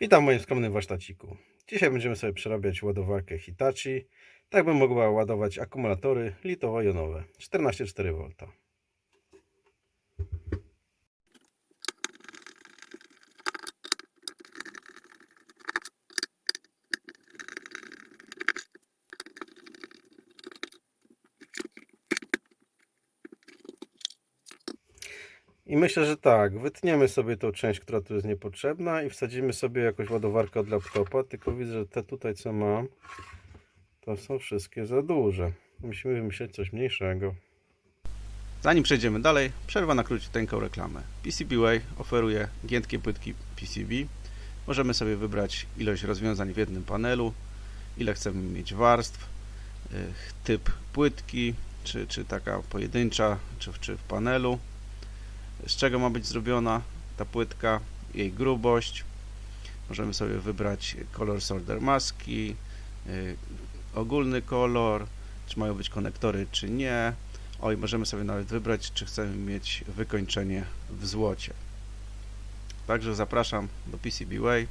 Witam w moim skromnym warsztaciku. Dzisiaj będziemy sobie przerabiać ładowarkę Hitachi, tak by mogła ładować akumulatory litowo-jonowe. 14,4 myślę, że tak, wytniemy sobie tą część, która tu jest niepotrzebna i wsadzimy sobie jakąś ładowarkę od laptopa, tylko widzę, że te tutaj co mam, to są wszystkie za duże. Musimy wymyślić coś mniejszego. Zanim przejdziemy dalej, przerwa na króciuteńką reklamę. PCBWay oferuje giętkie płytki PCB. Możemy sobie wybrać ilość rozwiązań w jednym panelu, ile chcemy mieć warstw, y, typ płytki, czy, czy taka pojedyncza, czy, czy w panelu z czego ma być zrobiona ta płytka, jej grubość. Możemy sobie wybrać kolor solder maski, yy, ogólny kolor, czy mają być konektory, czy nie. Oj, możemy sobie nawet wybrać, czy chcemy mieć wykończenie w złocie. Także zapraszam do PCBWay.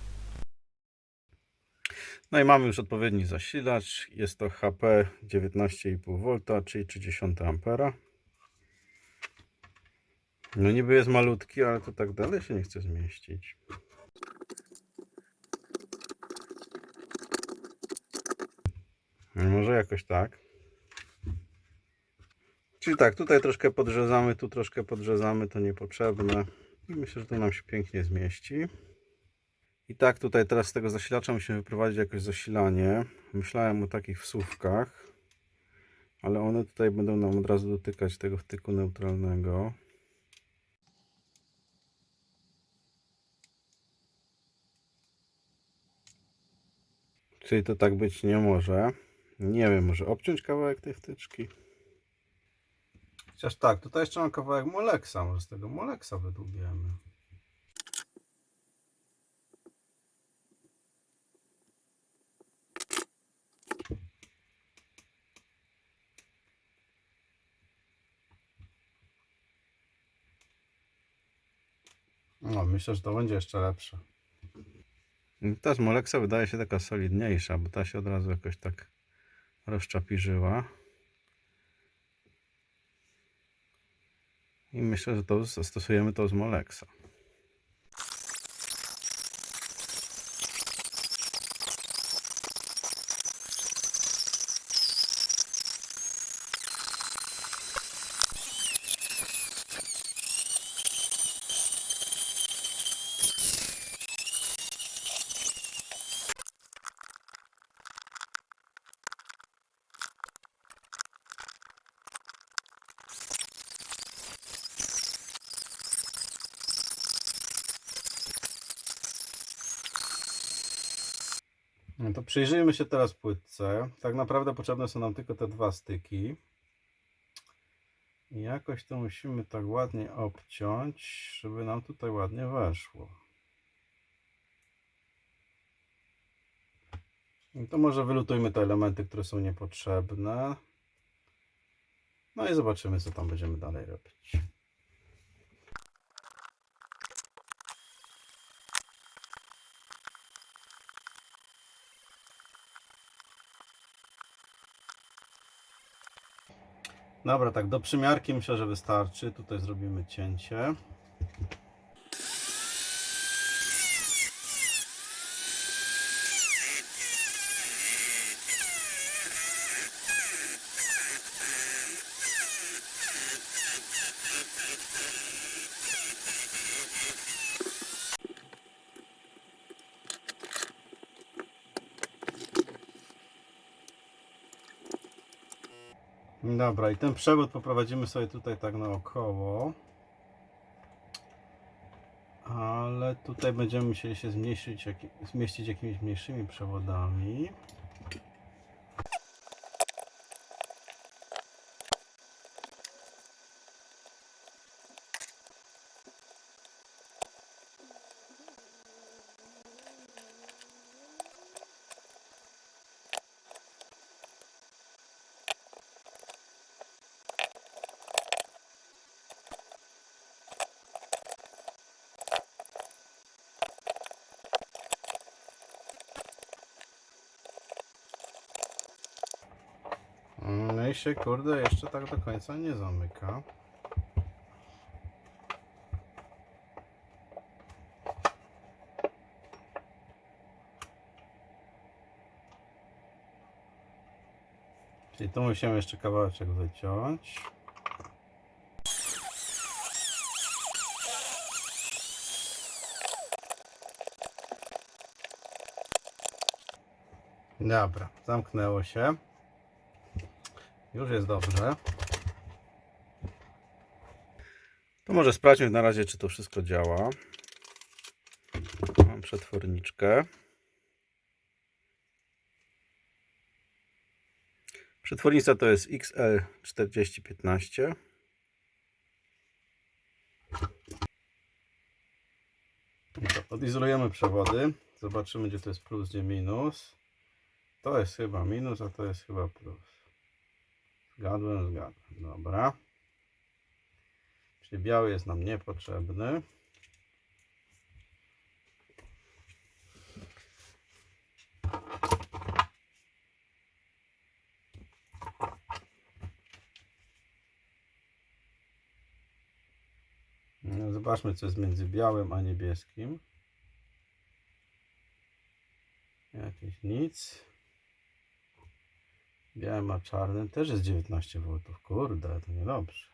No i mamy już odpowiedni zasilacz. Jest to HP 19,5 V, czyli 30 A. No niby jest malutki, ale to tak dalej się nie chce zmieścić. No Może jakoś tak. Czyli tak, tutaj troszkę podrzezamy, tu troszkę podrzezamy, to niepotrzebne. I myślę, że to nam się pięknie zmieści. I tak tutaj teraz z tego zasilacza musimy wyprowadzić jakoś zasilanie. Myślałem o takich wsówkach, ale one tutaj będą nam od razu dotykać tego wtyku neutralnego. Czyli to tak być nie może. Nie wiem, może obciąć kawałek tej wtyczki. Chociaż tak, tutaj jeszcze mam kawałek moleksa. Może z tego moleksa wydłubiemy. No, myślę, że to będzie jeszcze lepsze. Ta z Moleksa wydaje się taka solidniejsza, bo ta się od razu jakoś tak rozczapirzyła. I myślę, że to zastosujemy to z Moleksa. To przyjrzyjmy się teraz płytce. Tak naprawdę potrzebne są nam tylko te dwa styki. I jakoś to musimy tak ładnie obciąć, żeby nam tutaj ładnie weszło. I to może wylutujmy te elementy, które są niepotrzebne. No i zobaczymy, co tam będziemy dalej robić. Dobra, tak do przymiarki myślę, że wystarczy. Tutaj zrobimy cięcie. Dobra, i ten przewód poprowadzimy sobie tutaj tak naokoło. Ale tutaj będziemy musieli się jak, zmieścić jakimiś mniejszymi przewodami. No się kurde jeszcze tak do końca nie zamyka. Czyli tu musimy jeszcze kawałeczek wyciąć. Dobra, zamknęło się. Już jest dobrze. To może sprawdźmy na razie, czy to wszystko działa. Mam przetworniczkę. Przetwornica to jest XL4015. I to Odizolujemy przewody. Zobaczymy, gdzie to jest plus, gdzie minus. To jest chyba minus, a to jest chyba plus. Zgadłem, zgadłem. Dobra. Czyli biały jest nam niepotrzebny. No, Zobaczmy, co jest między białym a niebieskim. Jakieś nic. Białym a czarnym też jest 19 V. Kurde, to niedobrze.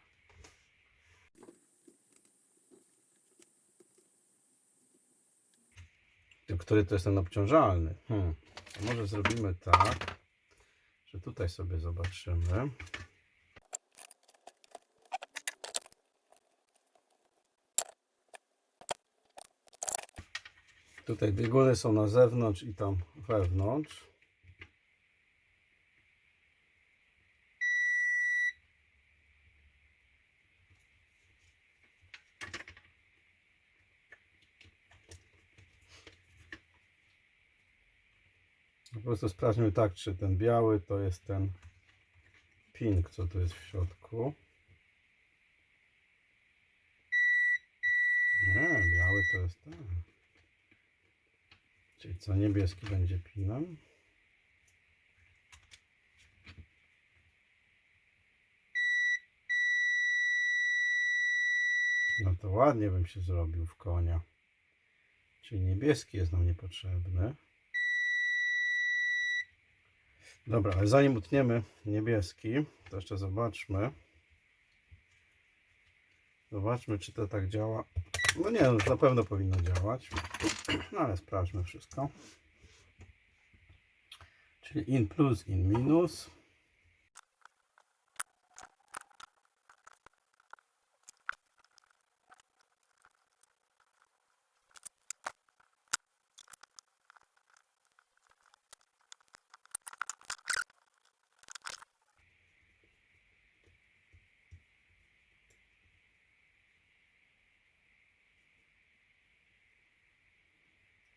Który to jest ten obciążalny? Hmm. Może zrobimy tak, że tutaj sobie zobaczymy. Tutaj bieguny są na zewnątrz i tam wewnątrz. Po prostu sprawdźmy tak, czy ten biały to jest ten ping, co tu jest w środku. Nie, biały to jest ten. Czyli co niebieski będzie pinem. No to ładnie bym się zrobił w konia. Czyli niebieski jest nam niepotrzebny. Dobra, ale zanim utniemy niebieski, to jeszcze zobaczmy. Zobaczmy, czy to tak działa. No nie, no, na pewno powinno działać. No ale sprawdźmy wszystko. Czyli in plus, in minus.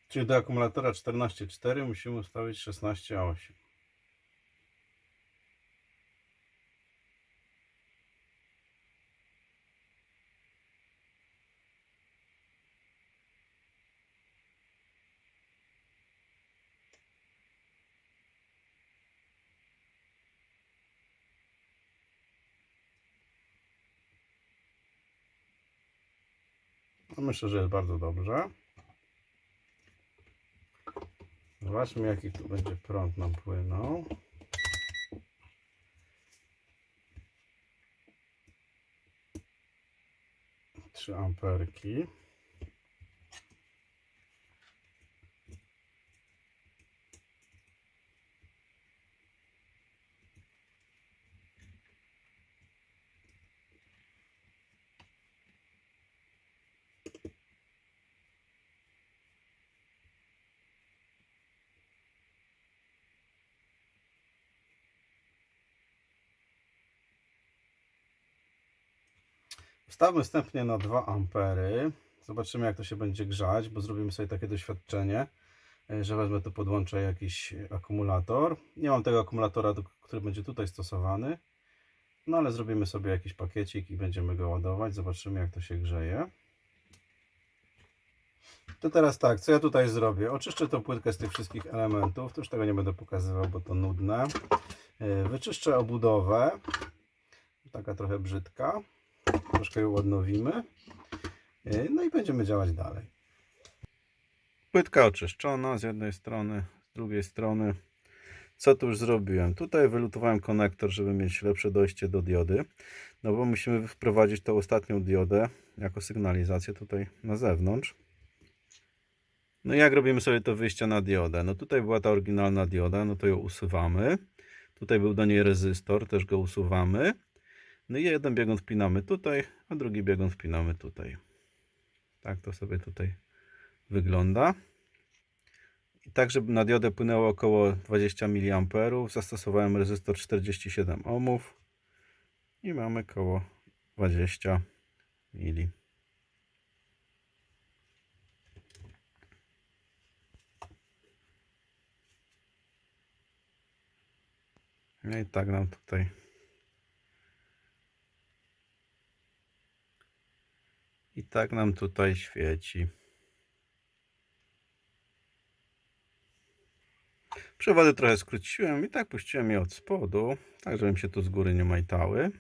Czyli do akumulatora 14.4 musimy ustawić 16.8. No myślę, że jest bardzo dobrze. Zobaczmy jaki tu będzie prąd nam płynął. Trzy amperki. Wstawmy wstępnie na 2 ampery. Zobaczymy jak to się będzie grzać, bo zrobimy sobie takie doświadczenie, e, że wezmę tu podłączę jakiś akumulator. Nie mam tego akumulatora, który będzie tutaj stosowany. No ale zrobimy sobie jakiś pakiecik i będziemy go ładować. Zobaczymy jak to się grzeje. To teraz tak, co ja tutaj zrobię? Oczyszczę tą płytkę z tych wszystkich elementów. To już tego nie będę pokazywał, bo to nudne. Yy, Wyczyszczę obudowę. Taka trochę brzydka. Troszkę ją odnowimy. Yy, No i będziemy działać dalej. Płytka oczyszczona z jednej strony, z drugiej strony. Co tu już zrobiłem? Tutaj wylutowałem konektor, żeby mieć lepsze dojście do diody. No bo musimy wprowadzić tą ostatnią diodę jako sygnalizację tutaj na zewnątrz. No i jak robimy sobie to wyjście na diodę? No tutaj była ta oryginalna dioda, no to ją usuwamy. Tutaj był do niej rezystor, też go usuwamy. No i jeden biegun wpinamy tutaj, a drugi biegun wpinamy tutaj. Tak to sobie tutaj wygląda. I tak, żeby na diodę płynęło około 20 mA, zastosowałem rezystor 47 ohmów i mamy około 20 mili. No i tak nam tutaj i tak nam tutaj świeci. Przewody trochę skróciłem i tak puściłem je od spodu, tak żeby mi się tu z góry nie majtały.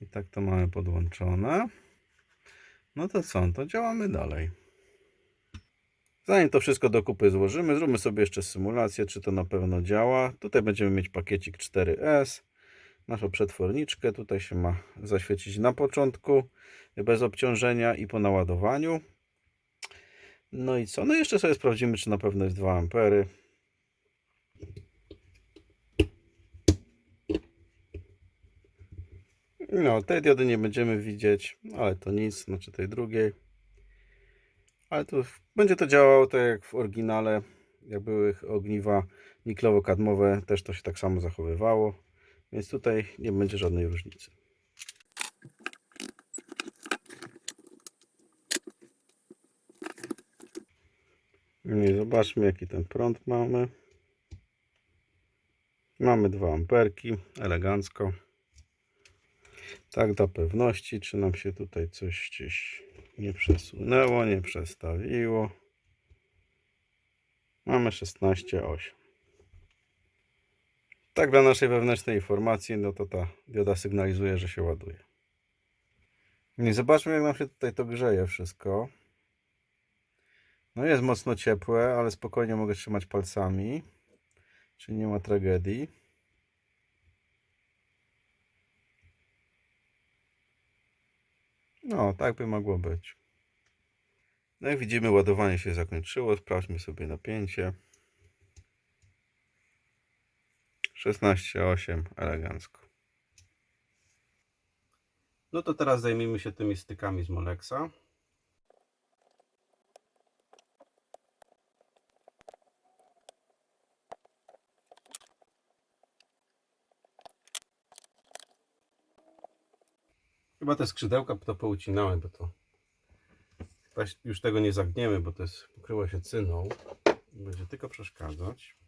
I tak to mamy podłączone. No to co, to działamy dalej. Zanim to wszystko do kupy złożymy, zróbmy sobie jeszcze symulację, czy to na pewno działa. Tutaj będziemy mieć pakiecik 4S, naszą przetworniczkę. Tutaj się ma zaświecić na początku, bez obciążenia i po naładowaniu. No i co? No jeszcze sobie sprawdzimy, czy na pewno jest 2 ampery. No, tej diody nie będziemy widzieć, ale to nic, znaczy tej drugiej. Ale tu będzie to działało tak jak w oryginale, jak były ogniwa niklowo-kadmowe, też to się tak samo zachowywało, więc tutaj nie będzie żadnej różnicy. I zobaczmy jaki ten prąd mamy. Mamy 2 amperki, elegancko. Tak dla pewności, czy nam się tutaj coś gdzieś nie przesunęło, nie przestawiło. Mamy 16,8. Tak dla naszej wewnętrznej informacji, no to ta dioda sygnalizuje, że się ładuje. I zobaczmy jak nam się tutaj to grzeje wszystko. No jest mocno ciepłe, ale spokojnie mogę trzymać palcami. Czyli nie ma tragedii. No, tak by mogło być. No jak widzimy, ładowanie się zakończyło. Sprawdźmy sobie napięcie. 16,8 elegancko. No to teraz zajmijmy się tymi stykami z Molexa. Chyba te skrzydełka to poucinałem, bo to już tego nie zagniemy, bo to jest pokryło się cyną. Będzie tylko przeszkadzać.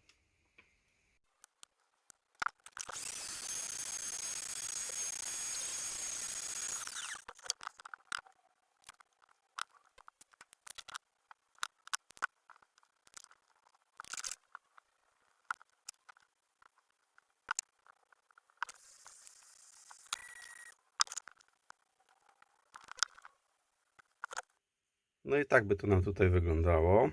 No i tak by to nam tutaj wyglądało.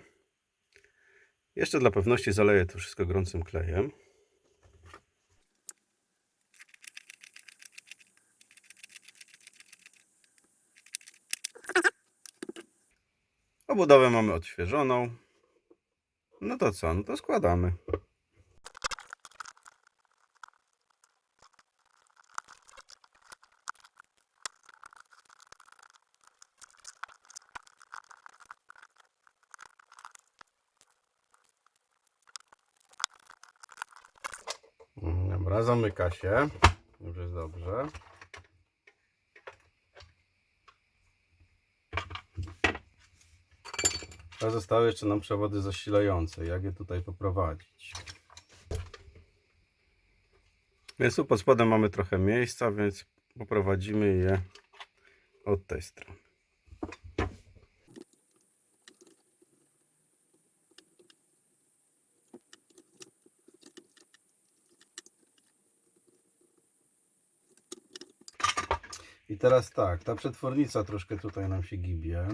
Jeszcze dla pewności zaleję to wszystko gorącym klejem. Obudowę mamy odświeżoną. No to co? No to składamy. Mm, Dobra, zamyka się. Już jest dobrze. A zostały jeszcze nam przewody zasilające. Jak je tutaj poprowadzić? Więc tu pod spodem mamy trochę miejsca, więc poprowadzimy je od tej strony. Teraz tak, ta przetwornica troszkę tutaj nam się gibie.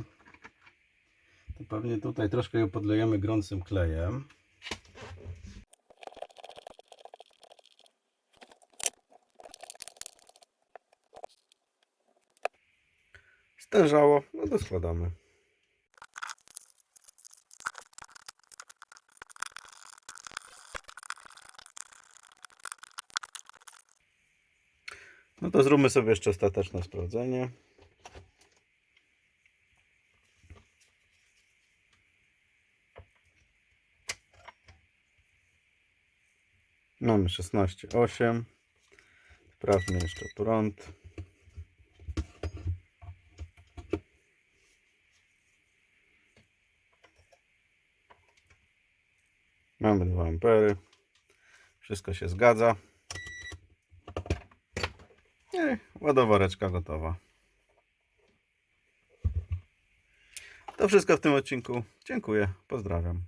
To pewnie tutaj troszkę ją podlejemy grącym klejem. Stężało, no to składamy. No to zróbmy sobie jeszcze ostateczne sprawdzenie. Mamy 16,8. Sprawdźmy jeszcze prąd. Mamy 2 ampery. Wszystko się zgadza. I ładowareczka gotowa. To wszystko w tym odcinku. Dziękuję. Pozdrawiam.